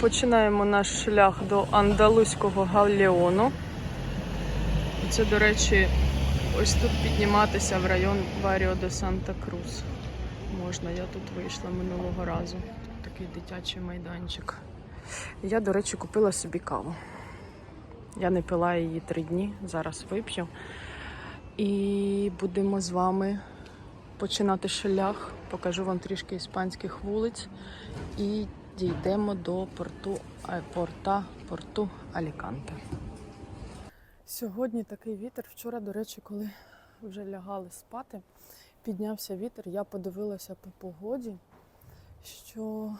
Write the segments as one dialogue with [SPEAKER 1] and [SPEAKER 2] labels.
[SPEAKER 1] Починаємо наш шлях до Андалузького галеону. Це, до речі, ось тут підніматися в район Баріо де Санта Крус. Можна, я тут вийшла минулого разу. Такий дитячий майданчик. Я, до речі, купила собі каву. Я не пила її три дні, зараз вип'ю. І будемо з вами починати шлях. Покажу вам трішки іспанських вулиць і дійдемо до порту е, порта порту Аліканте. Сьогодні такий вітер. Вчора, до речі, коли вже лягали спати, піднявся вітер. Я подивилася по погоді, що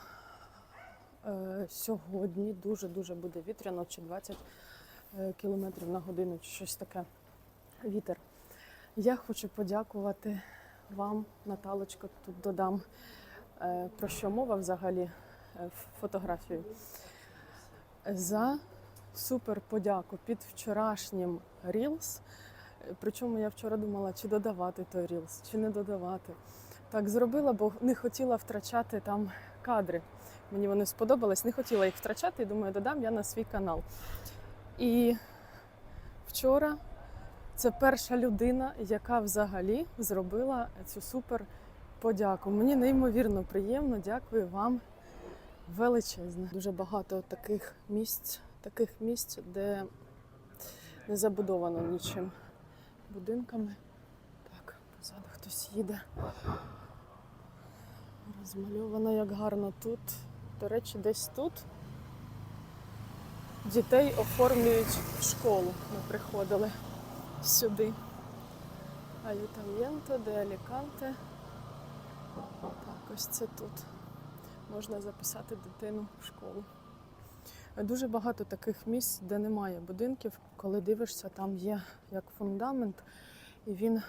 [SPEAKER 1] е, сьогодні дуже-дуже буде вітряно, чи 20 е, кілометрів на годину, чи щось таке. Вітер. Я хочу подякувати вам, Наталочко, тут додам, е, про що мова взагалі фотографію. За супер подяку під вчорашнім Reels. Е, Причому я вчора думала, чи додавати той Reels, чи не додавати. Так зробила, бо не хотіла втрачати там кадри. Мені вони сподобались, не хотіла їх втрачати, і думаю, додам я на свій канал. І вчора це перша людина, яка взагалі зробила цю супер подяку. Мені неймовірно приємно, дякую вам величезне. Дуже багато таких місць, таких місць, де не забудовано нічим. Будинками. Так, позаду хтось їде. Розмальовано як гарно тут. До речі, десь тут дітей оформлюють в школу. Ми приходили сюди. Аютам'єнто, де Аліканте. Так, ось це тут. Можна записати дитину в школу. Дуже багато таких місць, де немає будинків. Коли дивишся, там є як фундамент, і він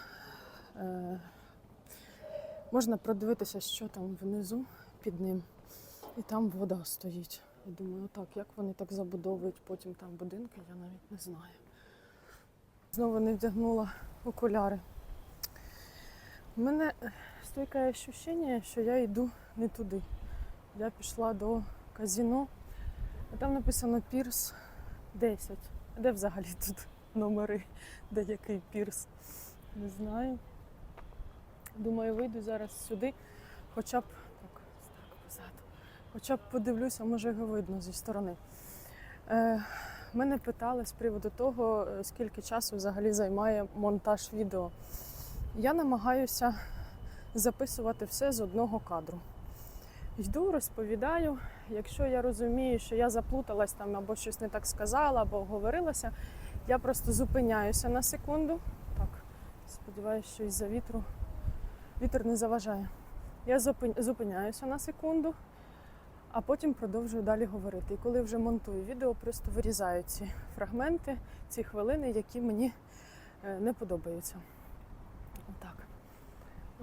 [SPEAKER 1] е, можна продивитися, що там внизу під ним. І там вода стоїть. Я думаю, так, як вони так забудовують потім там будинки, я навіть не знаю. Знову не вдягнула окуляри. У мене стойке відчуття, що я йду не туди. Я пішла до казіно, а там написано Пірс 10. Де взагалі тут номери? Де який пірс? Не знаю. Думаю, вийду зараз сюди, хоча б так, так позаду. Хоча б подивлюся, може його видно зі сторони. Е, Мене питали з приводу того, е, скільки часу взагалі займає монтаж відео. Я намагаюся записувати все з одного кадру. Йду, розповідаю. Якщо я розумію, що я заплуталась там або щось не так сказала, або оговорилася, я просто зупиняюся на секунду. Так, сподіваюся, що із-за вітру вітер не заважає. Я зупиняюся на секунду, а потім продовжую далі говорити. І коли вже монтую відео, просто вирізаю ці фрагменти, ці хвилини, які мені е, не подобаються. Отак.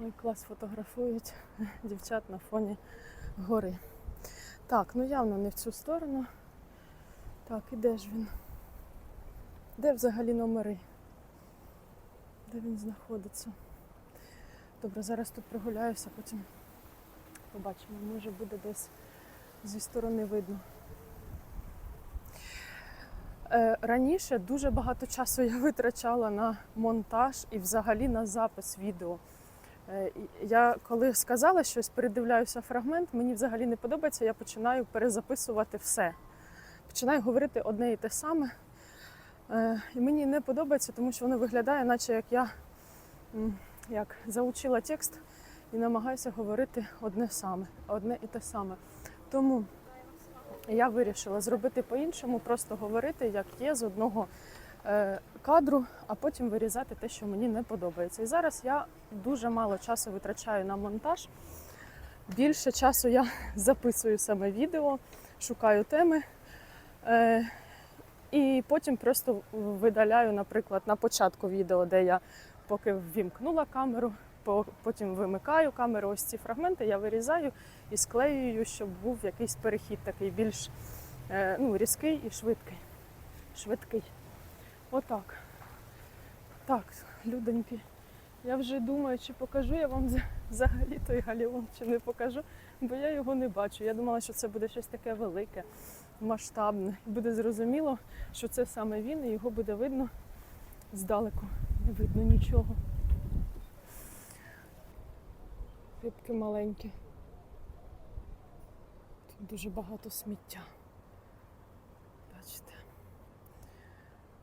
[SPEAKER 1] Ой, клас фотографують дівчат на фоні гори. Так, ну явно не в цю сторону. Так, і де ж він? Де взагалі номери? Де він знаходиться? Добре, зараз тут прогуляюся, потім побачимо, може буде десь зі сторони видно. Е, Раніше дуже багато часу я витрачала на монтаж і взагалі на запис відео. Е, Я коли сказала щось, передивляюся фрагмент, мені взагалі не подобається, я починаю перезаписувати все. Починаю говорити одне і те саме. Е, І мені не подобається, тому що воно виглядає, наче як я як заучила текст і намагаюся говорити одне саме, одне і те саме. Тому я вирішила зробити по-іншому, просто говорити, як є з одного кадру, а потім вирізати те, що мені не подобається. І зараз я дуже мало часу витрачаю на монтаж. Більше часу я записую саме відео, шукаю теми. Е, і потім просто видаляю, наприклад, на початку відео, де я поки ввімкнула камеру, потім вимикаю камеру. Ось ці фрагменти я вирізаю і склеюю, щоб був якийсь перехід такий більш е, ну, різкий і швидкий. Швидкий. Отак. Так, людоньки. Я вже думаю, чи покажу я вам взагалі той галіон, чи не покажу. бо я його не бачу. Я думала, що це буде щось таке велике, масштабне. І буде зрозуміло, що це саме він, і його буде видно здалеку. Не видно нічого. Рибки маленькі. Тут дуже багато сміття. Бачите.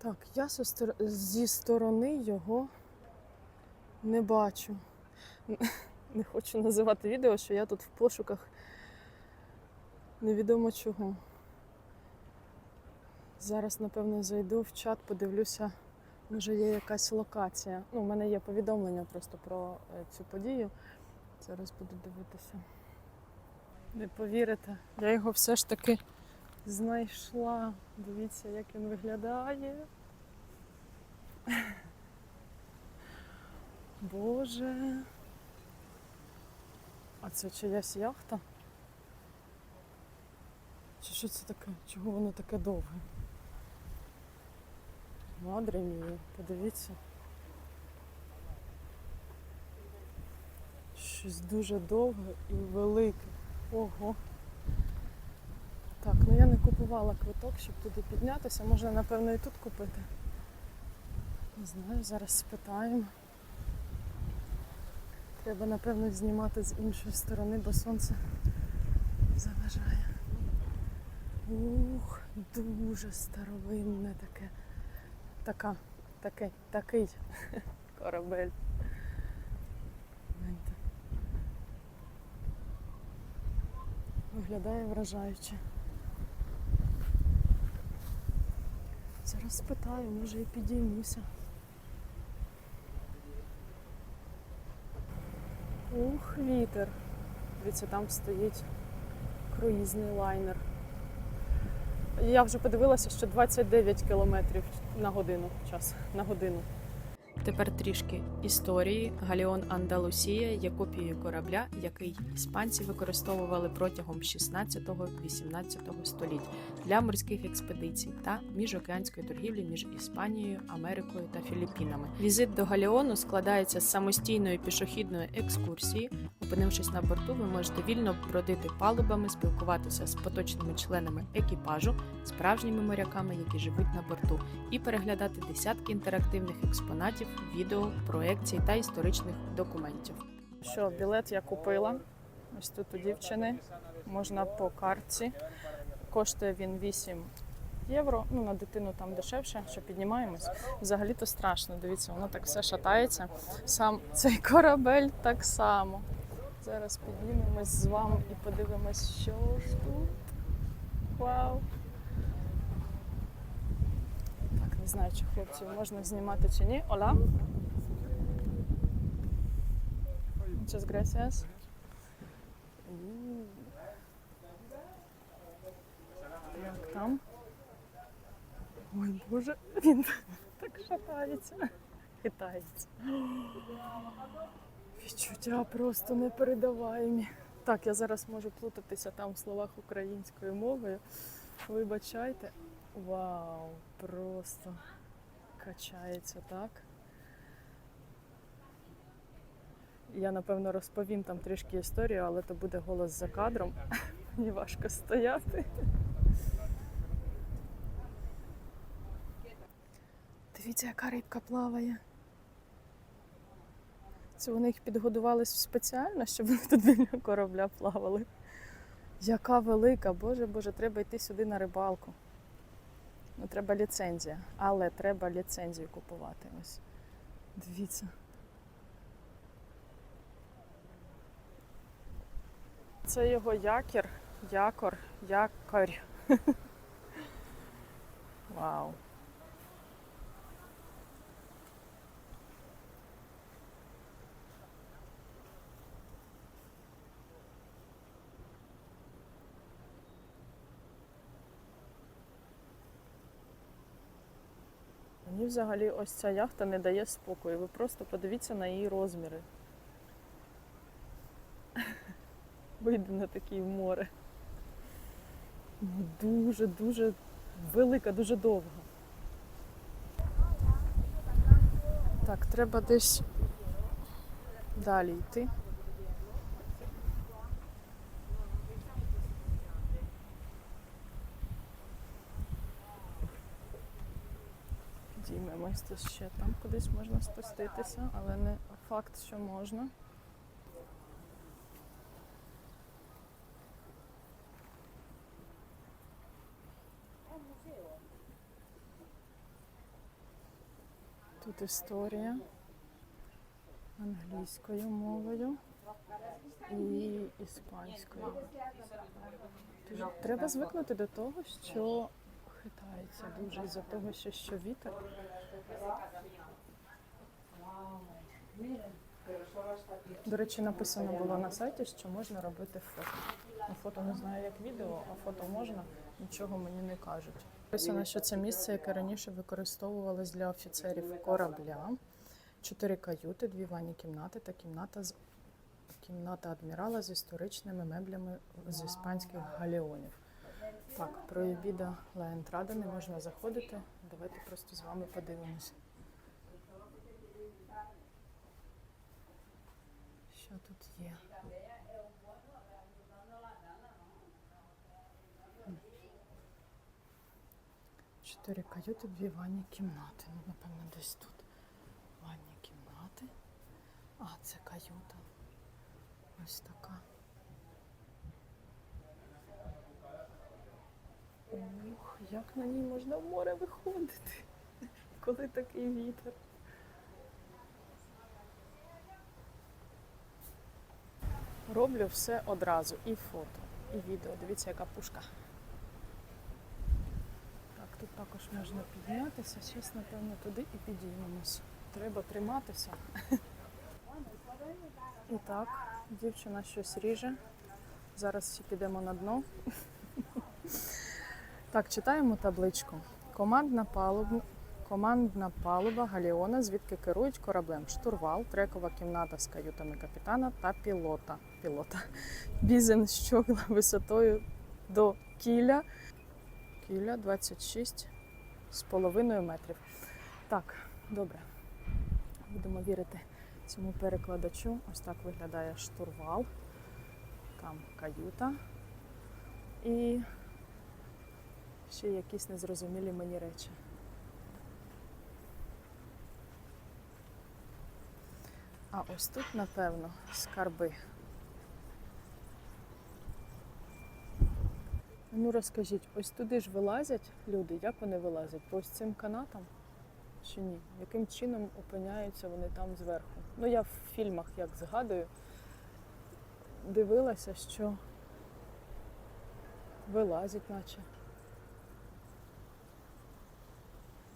[SPEAKER 1] Так, я зі стор- зі сторони його не бачу. Не хочу називати відео, що я тут в пошуках невідомо чого. Зараз, напевно, зайду в чат, подивлюся, може є якась локація. Ну, у мене є повідомлення просто про е, цю подію. Зараз буду дивитися. Не повірите, я його все ж таки знайшла. Дивіться, як він виглядає. Боже. А це чиясь яхта? Чи що це таке? Чого воно таке довге? Мадре мія, подивіться. Щось дуже довге і велике. Ого. Купувала квиток, щоб туди піднятися. Можна, напевно, і тут купити. Не знаю, зараз спитаємо. Треба, напевно, знімати з іншої сторони, бо сонце заважає. Ух, дуже старовинне таке. Така, такий, такий корабель. Виглядає вражаюче. Зараз спитаю, може і підіймуся. Ух, вітер. Дивіться, там стоїть круїзний лайнер. Я вже подивилася, що 29 кілометрів на годину час. На годину.
[SPEAKER 2] Тепер трішки історії. Галіон Андалусія є копією корабля, який іспанці використовували протягом 16-18 століть для морських експедицій та міжокеанської торгівлі між Іспанією, Америкою та Філіппінами. Візит до Галіону складається з самостійної пішохідної екскурсії. Опинившись на борту, ви можете вільно бродити палубами, спілкуватися з поточними членами екіпажу, справжніми моряками, які живуть на борту, і переглядати десятки інтерактивних експонатів, відео, проекцій та історичних документів.
[SPEAKER 1] Що, білет я купила. Ось тут у дівчини. Можна по картці. Коштує він 8 євро. Ну, на дитину там дешевше, що піднімаємось. Взагалі-то страшно. Дивіться, воно так все шатається. Сам цей корабель так само. Зараз піднімемось з вами і подивимось, що ж тут. Вау! Так, не знаю, чи хлопців можна знімати чи ні. Ола. Muchas gracias. Як там? Ой, Боже, він так шатається. Хитається. Відчуття просто непередаваємі. Так, я зараз можу плутатися там в словах українською мовою. Вибачайте. Вау, просто качається так. Я напевно розповім там трішки історію, але то буде голос за кадром. Мені важко стояти. Дивіться, яка рибка плаває. Це вони їх підгодували спеціально, щоб вони тут біля корабля плавали. Яка велика, боже боже, треба йти сюди на рибалку. Ну, треба ліцензія, але треба ліцензію купувати. Ось. Дивіться. Це його якір, якор, якорь. Вау. Мені взагалі ось ця яхта не дає спокою. Ви просто подивіться на її розміри. Вийде на таке море. Ну, Дуже, дуже велика, дуже довга. Так, треба десь далі йти. Підіймемось. Тут ще там кудись можна спуститися, але не факт, що можна. Тут історія англійською мовою і іспанською. Треба звикнути до того, що хитається дуже із-за того, що, що вітер. До речі, написано було на сайті, що можна робити фото. Ну, фото не знаю, як відео, а фото можна, нічого мені не кажуть. Написано, що це місце, яке раніше використовувалось для офіцерів корабля. Чотири каюти, дві ванні кімнати та кімната з кімната адмірала з історичними меблями з іспанських галеонів. Так, про Ебіда Лаентрада не можна заходити. Давайте просто з вами подивимось. Що тут є? Чотири каюти, дві ванні кімнати. Ну, напевно, десь тут. Ванні кімнати. А, це каюта. Ось така. Ух, як на ній можна в море виходити, коли такий вітер. Роблю все одразу. І фото, і відео. Дивіться, яка пушка. Так, тут також можна піднятися. Зараз, напевно, туди і підіймемось. Треба триматися. І так, дівчина щось ріже. Зараз всі підемо на дно. Так, читаємо табличку. Командна палуба, командна палуба Галіона, звідки керують кораблем. Штурвал, трекова кімната з каютами капітана та пілота. пілота. Бізен щогла висотою до кіля. Кіля 26 з половиною метрів. Так, добре. Будемо вірити цьому перекладачу. Ось так виглядає штурвал. Там каюта. І ще якісь незрозумілі мені речі. А ось тут, напевно, скарби. Ну розкажіть, ось туди ж вилазять люди, як вони вилазять? По ось цим канатам? Чи ні? Яким чином опиняються вони там зверху? Ну я в фільмах як згадую, дивилася, що вилазять наче.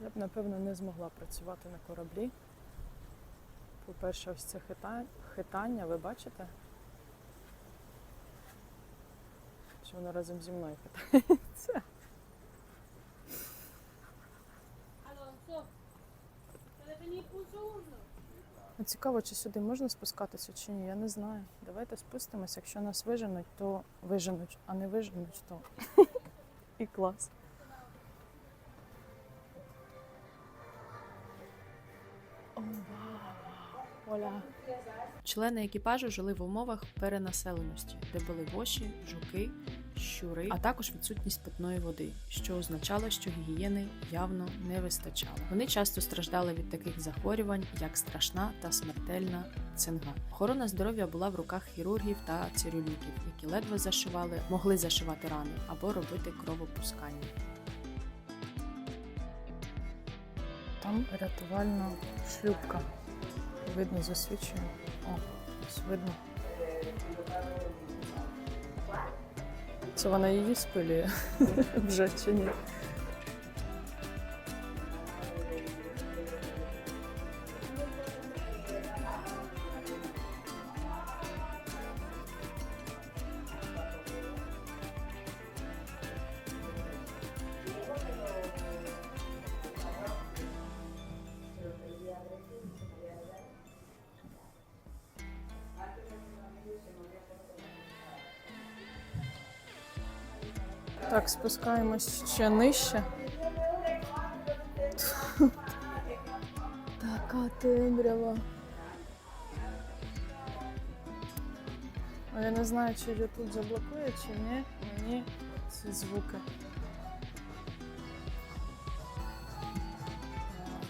[SPEAKER 1] Я б, напевно, не змогла працювати на кораблі. По-перше, ось це хитання, ви бачите? Чи воно разом зі мною хитається? Ну, Цікаво, чи сюди можна спускатися, чи ні, я не знаю. Давайте спустимось. Якщо нас виженуть, то виженуть, а не виженуть, то і клас. Вау! Оля.
[SPEAKER 2] Члени екіпажу жили в умовах перенаселеності, де були воші, жуки, щури, а також відсутність питної води, що означало, що гігієни явно не вистачало. Вони часто страждали від таких захворювань, як страшна та смертельна цинга. Охорона здоров'я була в руках хірургів та цирюліків, які ледве зашивали, могли зашивати рани або робити кровопускання.
[SPEAKER 1] Там рятувальна шлюпка. Видно, засвічує. О, ось видно. Це вона її спилює вже чи ні? Так, спускаємось ще нижче. Така темрява. Я не знаю, чи YouTube заблокує, чи ні. Мені ці звуки.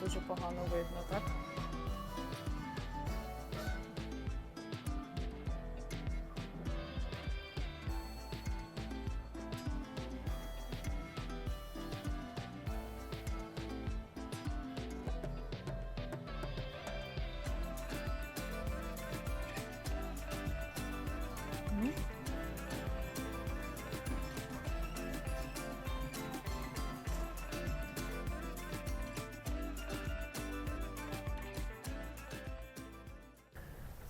[SPEAKER 1] Дуже погано видно, так?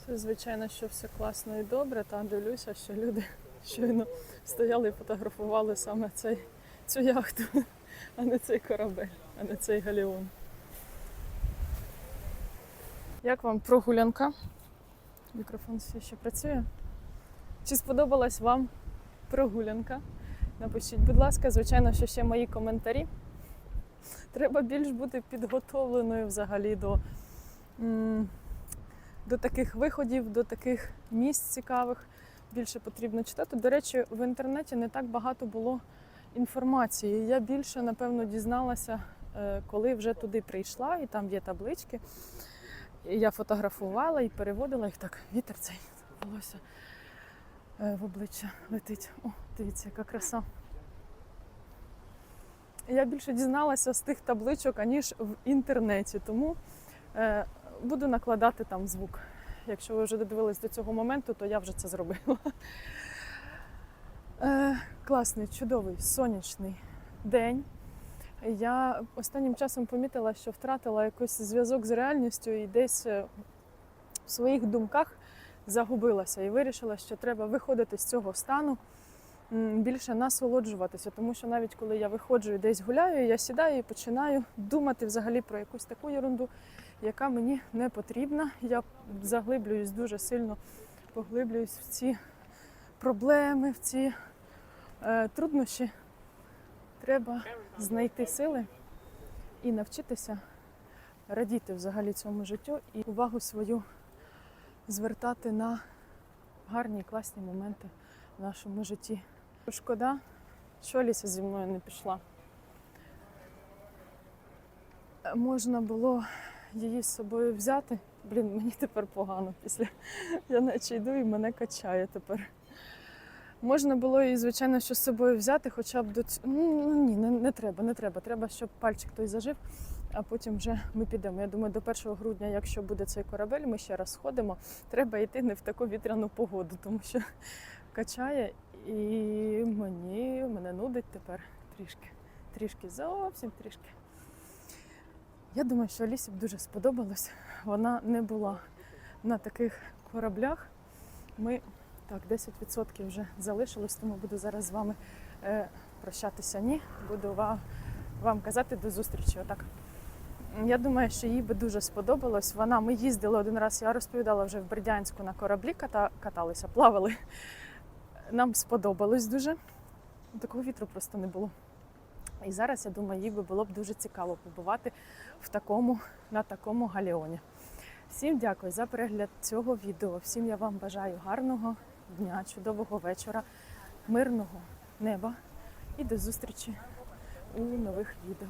[SPEAKER 1] Звичайно, що все класно і добре. Та дивлюся, що люди щойно стояли і фотографували саме цей, цю яхту, а не цей корабель, а не цей галіон. Як вам прогулянка? Мікрофон все ще працює. Чи сподобалась вам прогулянка? Напишіть, будь ласка, звичайно, що ще мої коментарі. Треба більш бути підготовленою взагалі до, до таких виходів, до таких місць цікавих. Більше потрібно читати. До речі, в інтернеті не так багато було інформації. Я більше, напевно, дізналася, е, коли вже туди прийшла, і там є таблички. І я фотографувала і переводила їх так. Вітер цей волосся е, в обличчя летить. О, дивіться, яка краса. Я більше дізналася з тих табличок, аніж в інтернеті, тому е, буду накладати там звук. Якщо ви вже додивились до цього моменту, то я вже це зробила. Е, класний, чудовий, сонячний день. Я останнім часом помітила, що втратила якийсь зв'язок з реальністю і десь е, в своїх думках загубилася і вирішила, що треба виходити з цього стану, більше насолоджуватися. Тому що навіть коли я виходжу і десь гуляю, я сідаю і починаю думати взагалі про якусь таку ерунду, яка мені не потрібна. Я заглиблююсь дуже сильно, поглиблююсь в ці проблеми, в ці е, труднощі. Треба знайти сили і навчитися радіти взагалі цьому життю і увагу свою звертати на гарні класні моменти в нашому житті. Шкода, що Аліса зі мною не пішла. Можна було її з собою взяти. Блін, мені тепер погано після. Я наче йду і мене качає тепер. Можна було її, звичайно, що з собою взяти, хоча б до ць- ну, ну, ні, не, не треба, не треба. Треба, щоб пальчик той зажив, а потім вже ми підемо. Я думаю, до 1 грудня, якщо буде цей корабель, ми ще раз сходимо. Треба йти не в таку вітряну погоду, тому що качає і мені мене нудить тепер трішки. Трішки, зовсім трішки. Я думаю, що Алісі б дуже сподобалось. Вона не була на таких кораблях. Ми так, 10% вже залишилось, тому буду зараз з вами е, прощатися. Ні, буду вам, вам казати до зустрічі. Отак. Я думаю, що їй би дуже сподобалось. Вона, ми їздили один раз, я розповідала вже в Бердянську на кораблі, ката, каталися, плавали. Нам сподобалось дуже. Такого вітру просто не було. І зараз, я думаю, їй би було б дуже цікаво побувати в такому, на такому галіоні. Всім дякую за перегляд цього відео. Всім я вам бажаю гарного дня, чудового вечора, мирного неба і до зустрічі у нових відео.